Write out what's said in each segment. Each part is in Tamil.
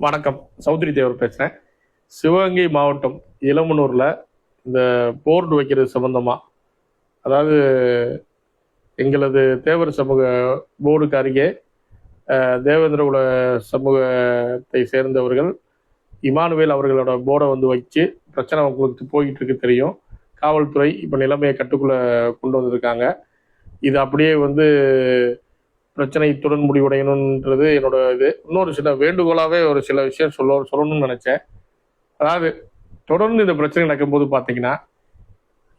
வணக்கம். சௌத்ரி தேவர் பேசுகிறேன் சிவகங்கை மாவட்டம் இளமனூரில் இந்த போர்டு வைக்கிறது சம்மந்தமாக அதாவது எங்களது தேவர் சமூக போர்டுக்கு அருகே தேவேந்திர குல சமூகத்தை சேர்ந்தவர்கள் இமானுவேல் அவர்களோட போர்டை வந்து வச்சு பிரச்சனை உங்களுக்கு போயிட்டு இருக்கு தெரியும். காவல்துறை இப்போ நிலைமையை கட்டுக்குள்ளே கொண்டு வந்திருக்காங்க. இது அப்படியே வந்து பிரச்சனை இத்துடன் முடிவடையணுன்றது என்னோட இது. இன்னொரு சில வேண்டுகோளாகவே ஒரு சில விஷயம் சொல்ல சொல்லணும்னு நினச்சேன். அதாவது தொடர்ந்து இந்த பிரச்சனை நடக்கும்போது பார்த்தீங்கன்னா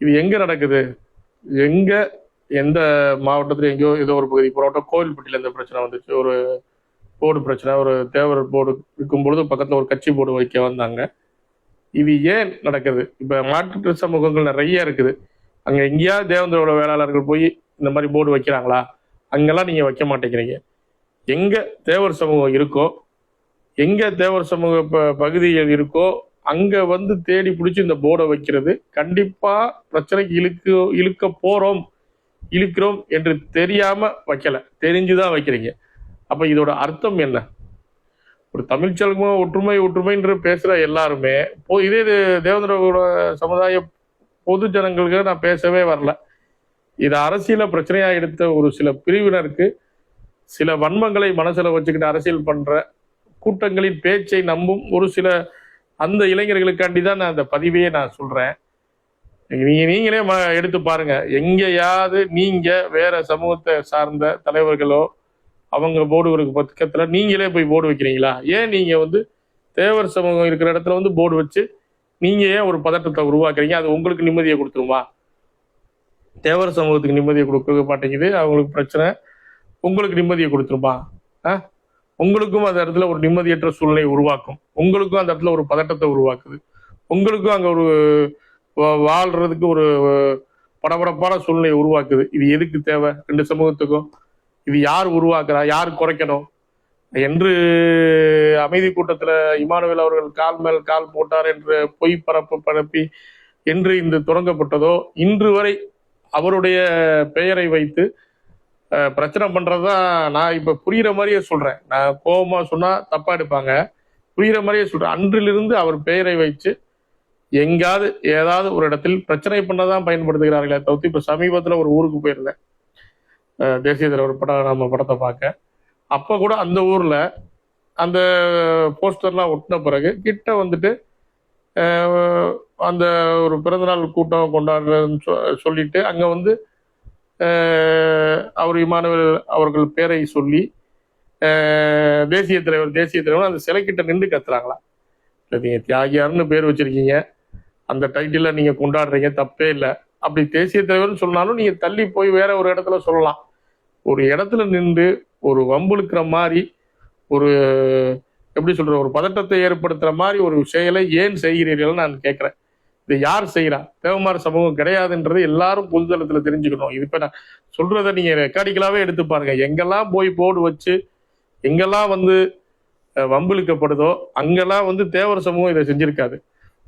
இது எங்கே நடக்குது? எங்கே எந்த மாவட்டத்தில் எங்கேயோ ஏதோ ஒரு பகுதி போராட்டம் கோவில்பட்டியில் இந்த பிரச்சனை வந்துச்சு. ஒரு போர்டு பிரச்சனை ஒரு தேவர் போர்டு இருக்கும் பொழுது பக்கத்தில் ஒரு கட்சி போர்டு வைக்க வந்தாங்க. இது ஏன் நடக்குது? இப்போ மாற்று சமூகங்கள் நிறைய இருக்குது. அங்கே எங்கேயாவது தேவேந்திரோட வேளாளர்கள் போய் இந்த மாதிரி போர்டு வைக்கிறாங்களா? அங்கெல்லாம் நீங்கள் வைக்க மாட்டேங்கிறீங்க. எங்கே தேவர் சமூகம் இருக்கோ எங்கே தேவர் சமூக ப பகுதிகள் இருக்கோ அங்கே வந்து தேடி பிடிச்சி இந்த போர்டை வைக்கிறது கண்டிப்பாக பிரச்சனைக்கு இழுக்கு இழுக்க போகிறோம் இழுக்கிறோம் என்று தெரியாம வைக்கல. தெரிஞ்சுதான் வைக்கிறீங்க. அப்ப இதோட அர்த்தம் என்ன? ஒரு தமிழ் சமூகம் ஒற்றுமை ஒற்றுமைன்ற பேசுற எல்லாருமே போ- இதே இது தேவேந்திரோட சமுதாய பொது ஜனங்களுக்கு நான் பேசவே வரல. இது அரசியல பிரச்சனையா எடுத்த ஒரு சில பிரிவினருக்கு சில வன்மங்களை மனசுல வச்சுக்கிட்டு அரசியல் பண்ற கூட்டங்களின் பேச்சை நம்பும் ஒரு சில அந்த இளைஞர்களுக்காண்டி தான் நான் அந்த பதிவையே நான் சொல்றேன். நீங்க நீங்களே ம- எடுத்து பாருங்க. எங்கேயாவது நீங்க வேற சமூகத்தை சார்ந்த தலைவர்களோ அவங்க போர்டுகளுக்கு பக்கத்துல நீங்களே போய் போர்டு வைக்கிறீங்களா? ஏன் நீங்க வந்து தேவர் சமூகம் இருக்கிற இடத்துல வந்து போர்டு வச்சு நீங்க ஏன் ஒரு பதட்டத்தை உருவாக்குறீங்க? அது உங்களுக்கு நிம்மதியை கொடுத்துருமா? தேவர் சமூகத்துக்கு நிம்மதியை கொடுக்க மாட்டேங்குது. அவங்களுக்கு பிரச்சனை. உங்களுக்கு நிம்மதியை கொடுத்துருப்பா ஆ? உங்களுக்கும் அந்த இடத்துல ஒரு நிம்மதியற்ற சூழ்நிலையை உருவாக்கும். உங்களுக்கும் அந்த இடத்துல ஒரு பதட்டத்தை உருவாக்குது. உங்களுக்கும் அங்கே ஒரு வா- வாழ்றதுக்கு ஒரு படபடப்பான சூழ்நிலையை உருவாக்குது. இது எதுக்கு தேவை? ரெண்டு சமூகத்துக்கும். இது யார் உருவாக்குறா? யார் குறைக்கணும்? என்று அமைதி கூட்டத்தில் இமானுவேல் அவர்கள் கால் மேல் கால் போட்டார் என்று பொய் பரப்பு பரப்பி என்று இந்த தொடங்கப்பட்டதோ இன்று வரை அவருடைய பெயரை வைத்து பிரச்சனை பண்றதுதான் நான் இப்ப புரியுற மாதிரியே சொல்றேன். நான் கோபமா சொன்னா தப்பா எடுப்பாங்க. புரியுற மாதிரியே சொல்றேன். அன்றிலிருந்து அவர் பெயரை வச்சு எங்காவது ஏதாவது ஒரு இடத்தில் பிரச்சனை பண்ணதான் பயன்படுத்துகிறார்களே தவிர்த்து இப்ப சமீபத்துல ஒரு ஊருக்கு போயிருந்தேன். தேசிய தலைவர் படம் நம்ம படத்தை பார்க்க. அப்ப கூட அந்த ஊர்ல அந்த போஸ்டர்லாம் ஒட்டின பிறகு கிட்ட வந்துட்டு அந்த ஒரு பிறந்தநாள் கூட்டம் கொண்டாடுறதுன்னு சொ- சொல்லிட்டு அங்கே வந்து அவர் இமானவர் அவர்கள் பேரை சொல்லி தேசிய தலைவர் தேசிய தலைவர் அந்த சிலைக்கிட்ட நின்று கத்துறாங்களா நீங்கள் தியாகியார்னு பேர் வச்சிருக்கீங்க. அந்த டைட்டிலை நீங்கள் கொண்டாடுறீங்க தப்பே இல்லை. அப்படி தேசிய தலைவர்னு சொன்னாலும் நீங்கள் தள்ளி போய் வேற ஒரு இடத்துல சொல்லலாம். ஒரு இடத்துல நின்று ஒரு வம்புழுக்கிற மாதிரி ஒரு எப்படி சொல்ற ஒரு பதட்டத்தை ஏற்படுத்துற மாதிரி ஒரு செயலை ஏன் செய்கிறீர்கள் நான் கேட்குறேன் இதை யார் செய்யறா தேவமார சமூகம் கிடையாதுன்றது எல்லாரும் பொதுதளத்துல தெரிஞ்சுக்கணும். இது இப்ப நான் சொல்றதை நீங்க ரெக்கார்டிக்கலாவே எடுத்து பாருங்க. எங்கெல்லாம் போய் போர்டு வச்சு எங்கெல்லாம் வந்து வம்பிழுக்கப்படுதோ அங்கெல்லாம் வந்து தேவர் சமூகம் இதை செஞ்சிருக்காது.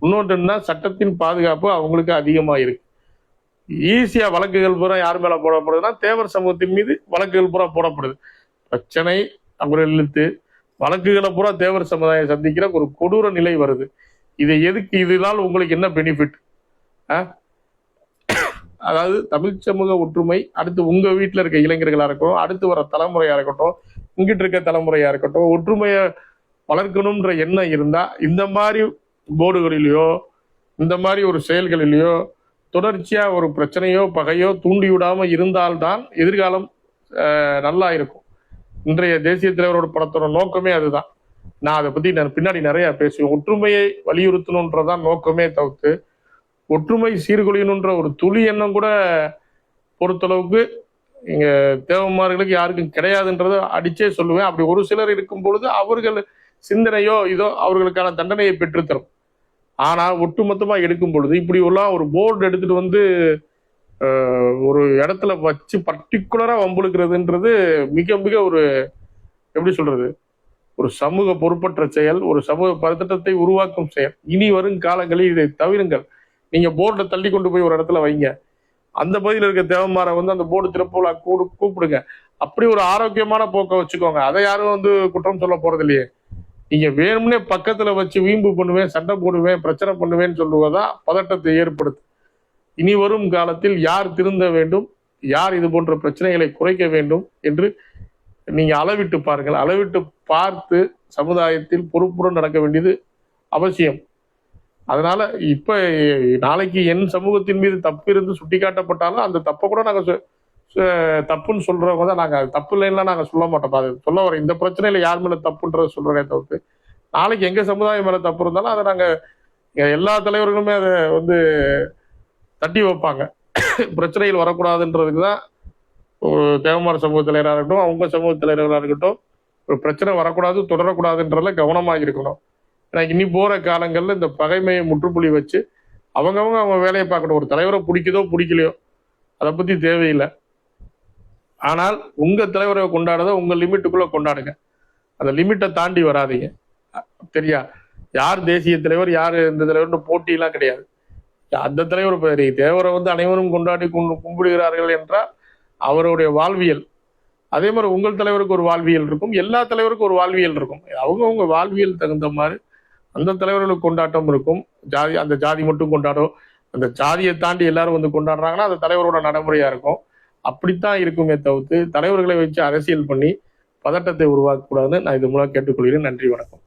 இன்னொன்றுன்னா சட்டத்தின் பாதுகாப்பு அவங்களுக்கு அதிகமா இருக்கு. ஈஸியா வழக்குகள் பூரா யார் மேல போடப்படுதுன்னா தேவர் சமூகத்தின் மீது வழக்குகள் பூரா போடப்படுது. பிரச்சனை அவங்களை இழுத்து வழக்குகளை பூரா தேவர் சமுதாயம் சந்திக்கிற ஒரு கொடூர நிலை வருது. இதை எதுக்கு இதனால் உங்களுக்கு என்ன பெனிஃபிட் அதாவது தமிழ் சமூக ஒற்றுமை அடுத்து உங்க வீட்டில் இருக்க இளைஞர்களாக இருக்கட்டும் அடுத்து வர தலைமுறையா இருக்கட்டும் இங்கிட்டு இருக்க தலைமுறையா இருக்கட்டும் ஒற்றுமையை வளர்க்கணும்ன்ற எண்ணம் இருந்தா இந்த மாதிரி போர்டுகளிலேயோ இந்த மாதிரி ஒரு செயல்களிலேயோ தொடர்ச்சியா ஒரு பிரச்சனையோ பகையோ தூண்டி விடாம இருந்தால்தான் எதிர்காலம் நல்லா இருக்கும். இன்றைய தேசிய தலைவரோட படத்தோட நோக்கமே அதுதான். நான் அதை பத்தி நான் பின்னாடி நிறைய பேசுவேன். ஒற்றுமையை வலியுறுத்தணுன்றதான் நோக்கமே தவிர்த்து ஒற்றுமை சீர்குலையணுன்ற ஒரு துளி எண்ணம் கூட பொறுத்தளவுக்கு இங்க தேவமார்களுக்கு யாருக்கும் கிடையாதுன்றதை அடிச்சே சொல்லுவேன். அப்படி ஒரு சிலர் இருக்கும் பொழுது அவர்கள் சிந்தனையோ இதோ அவர்களுக்கான தண்டனையை பெற்றுத்தரும். ஆனா ஒட்டுமொத்தமா எடுக்கும் பொழுது இப்படி எல்லாம் ஒரு போர்டு எடுத்துட்டு வந்து ஒரு இடத்துல வச்சு பர்டிகுலராக வம்புழுக்கிறதுன்றது மிக மிக ஒரு எப்படி சொல்றது ஒரு சமூக பொறுப்பற்ற செயல் ஒரு சமூக பதட்டத்தை உருவாக்கும் செயல். இனி வரும் காலங்களில் இதை தவிருங்கள். நீங்க போர்டை தள்ளி கொண்டு போய் ஒரு இடத்துல வைங்க. அந்த பகுதியில் இருக்க தேவமாரை வந்து அந்த போர்டு திறப்புல கூடு கூப்பிடுங்க. அப்படி ஒரு ஆரோக்கியமான போக்கை வச்சுக்கோங்க. அதை யாரும் வந்து குற்றம் சொல்ல போறது இல்லையே நீங்க வேணும்னே பக்கத்துல வச்சு வீம்பு பண்ணுவேன் சண்டை போடுவேன் பிரச்சனை பண்ணுவேன்னு சொல்லுவதா பதட்டத்தை ஏற்படுத்து. இனி வரும் காலத்தில் யார் திருந்த வேண்டும்? யார் இது போன்ற பிரச்சனைகளை குறைக்க வேண்டும்? என்று நீங்க அளவிட்டு பாருங்கள். அளவிட்டு பார்த்து சமுதாயத்தில் பொறுப்புடன் நடக்க வேண்டியது அவசியம். அதனால இப்ப நாளைக்கு என் சமூகத்தின் மீது தப்பு இருந்து சுட்டிக்காட்டப்பட்டாலும் அந்த தப்பை கூட நாங்க சு- சு- தப்புன்னு சொல்றவங்க தான் நாங்க. தப்பு இல்லைன்னா நாங்க சொல்ல மாட்டோம். அது சொல்ல வரோம் இந்த பிரச்சனையில யார் மேல தப்புன்றத சொல்றதே தவிர்த்து நாளைக்கு எங்க சமுதாயம் மேல தப்பு இருந்தாலும் அதை நாங்க எல்லா தலைவர்களுமே அதை வந்து தட்டி வைப்பாங்க. பிரச்சனைகள் வரக்கூடாதுன்றதுக்கு தான் ஒரு தேவமார சமூக தலைவராக இருக்கட்டும் அவங்க சமூக தலைவராக இருக்கட்டும் ஒரு பிரச்சனை வரக்கூடாது தொடரக்கூடாதுன்றதுல கவனமாக இருக்கணும். ஏன்னா இனி போகிற காலங்களில் இந்த பகைமையை முற்றுப்புள்ளி வச்சு அவங்கவங்க அவங்க வேலையை பார்க்கணும் ஒரு தலைவரை பிடிக்குதோ பிடிக்கலையோ அதை பற்றி தேவையில்லை. ஆனால் உங்கள் தலைவரை கொண்டாடுறத உங்கள் லிமிட்டுக்குள்ளே கொண்டாடுங்க. அந்த லிமிட்டை தாண்டி வராதீங்க. சரியா? யார் தேசிய தலைவர் யார் இந்த தலைவர்னு போட்டியெல்லாம் கிடையாது. அந்த தலைவர் தேவரை வந்து அனைவரும் கொண்டாடி கும்பிடுகிறார்கள் என்றால் அவருடைய வாழ்வியல். அதே மாதிரி உங்கள் தலைவருக்கு ஒரு வாழ்வியல் இருக்கும் எல்லா தலைவருக்கும் ஒரு வாழ்வியல் இருக்கும். அவங்கவுங்க வாழ்வியல் தகுந்த மாதிரி அந்த தலைவர்களுக்கு கொண்டாட்டம் இருக்கும். ஜாதி அந்த ஜாதி மட்டும் கொண்டாடும். அந்த ஜாதியை தாண்டி எல்லாரும் வந்து கொண்டாடுறாங்கன்னா அந்த தலைவரோட நடைமுறையா இருக்கும். அப்படித்தான் இருக்குமே தவிர்த்து தலைவர்களை வச்சு அரசியல் பண்ணி பதட்டத்தை உருவாக்கக்கூடாதுன்னு நான் இது மூலம் கேட்டுக்கொள்கிறேன். நன்றி வணக்கம்.